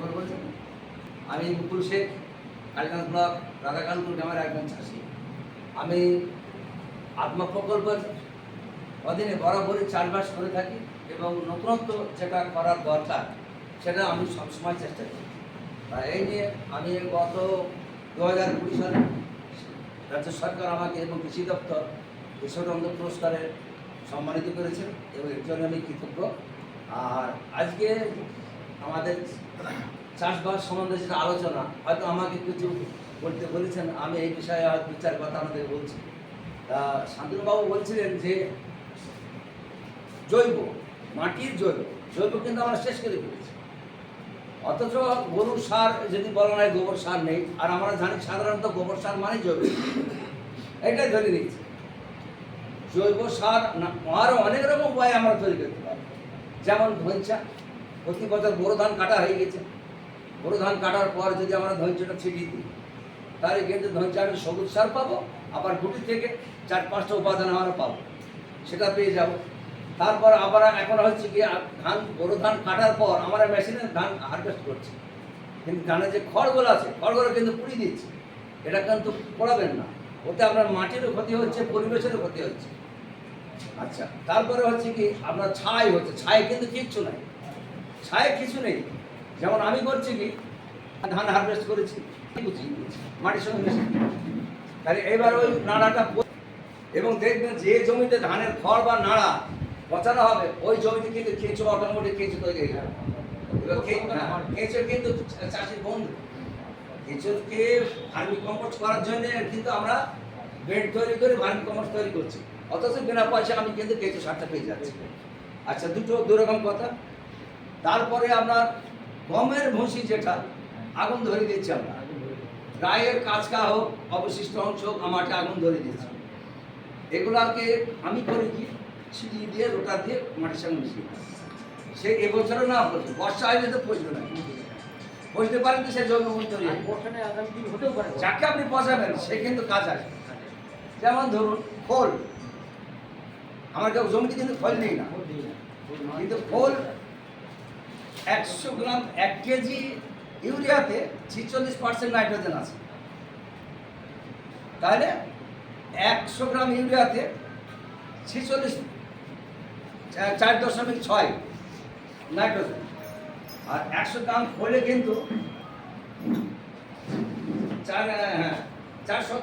বলব বলছেন? আমি মুকুল শেখ কালীগঞ্জ ব্লক রাধাকানপুর গ্রামের একজন চাষি। আমি আত্মা প্রকল্পের অধীনে বরাবরই চাষবাস করে থাকি এবং নতুনত্ব যেটা করার দরকার, সেটা আমি সবসময় চেষ্টা করি। তা এই নিয়ে আমি গত দু হাজার কুড়ি সালে রাজ্য সরকার আমাকে এবং কৃষি দপ্তর ঈশ্বরচন্দ্র পুরস্কারে সম্মানিত করেছেন এবং এর জন্য আমি কৃতজ্ঞ। আর আজকে আমাদের চাষবাস সম্বন্ধে যেটা আলোচনা, হয়তো আমাকে কিছু বলতে বলেছেন, আমি এই বিষয়ে আর দু চার কথা আমাদের বলছি। তা শান্তনুবাবু বলছিলেন যে, জৈব, মাটির জৈব জৈব কিন্তু আমরা শেষ করে ফেলেছি। অথচ গরুর সার, যদি বলা হয় গোবর সার নেই, আর আমরা জানি সাধারণত গোবর সার মানে জৈব। এটাই ধরে নিচ্ছি জৈব সার আরও অনেক রকম উপায় আমরা তৈরি করতে পারি। যেমন ধৈঞ্চা প্রতি বছর বোরো ধান কাটা হয়ে গেছে। বোরো ধান কাটার পর যদি আমরা ধৈর্যটা ছিটিয়ে দিই, তাহলে কিন্তু ধৈঞ্চা আমি সবুজ সার পাবো, আবার গুটি থেকে চার, পাঁচটা উপাদান আমরা পাবো। সেটা পেয়ে যাব। তারপর আবার এখন হচ্ছে কি ধান, বোরো ধান কাটার পর আমরা মেশিনে ধান হারভেস্ট করছি। কিন্তু ধানের যে খড়গুলো আছে, খড়গুলো কিন্তু পুড়িয়ে দিচ্ছে এটা কিন্তু পড়াবেন না। ওতে আপনার মাটিরও ক্ষতি হচ্ছে, পরিবেশেরও ক্ষতি হচ্ছে। আচ্ছা তারপরে হচ্ছে কি, আপনার ছাই হচ্ছে। ছাই কিন্তু কিচ্ছু নাই। ছাই কিছু নেই। যেমন আমি করছি কি ধান হারভেস্ট করেছি মাটির সঙ্গে মিশে। তাহলে এবার ওই নাড়াটা এবং দেখবেন যে জমিতে ধানের খড় বা নাড়া পচানো হবে ওই জমিতে কিন্তু কেঁচো অটোমেটিক কেঁচো তৈরি হয়ে যাবে। হ্যাঁ, কেঁচো কিন্তু চাষির বন্ধু। কেঁচোকে ভার্মি কম্পোস্ট করার জন্য কিন্তু আমরা বেড তৈরি করে ভার্মি কম্পোস্ট তৈরি করছি। অথচ বিনা পয়সা আমি কিন্তু কেঁচো সারটা পেয়ে যাচ্ছি। আচ্ছা দুটো দুরকম কথা। তারপরে আপনার গমের ভুসি যেটা আগুন ধরে দিচ্ছি আমরা। গায়ের কাঁচকা হোক অবশিষ্ট অংশ হোক আমাকে আগুন ধরে দিচ্ছি এগুলাকে আমি করি কি? ছিটিয়ে দিয়ে রোটা দিয়ে মাটির সঙ্গে মিশিয়ে। সে এবছরও না বলছে বর্ষা হলে তো পচবে না। বুঝতে পারেন তো সে জৈব তৈরি পারে। যাকে আপনি পচাবেন সে কিন্তু কাজ আসবে যেমন ধরুন খোল। আমার কেউ জমিতে কিন্তু ফল নেই না। কিন্তু খোল একশো গ্রাম এক কেজি ইউরিয়াতে ছিচল্লিশ পার্সেন্ট নাইট্রোজেন আছে। তাহলে একশো গ্রাম ইউরিয়াতে ছিচল্লিশ চার দশমিক ছয় নাইট্রোজেন। আর একশো গ্রাম হলে কিন্তু চার হ্যাঁ চারশো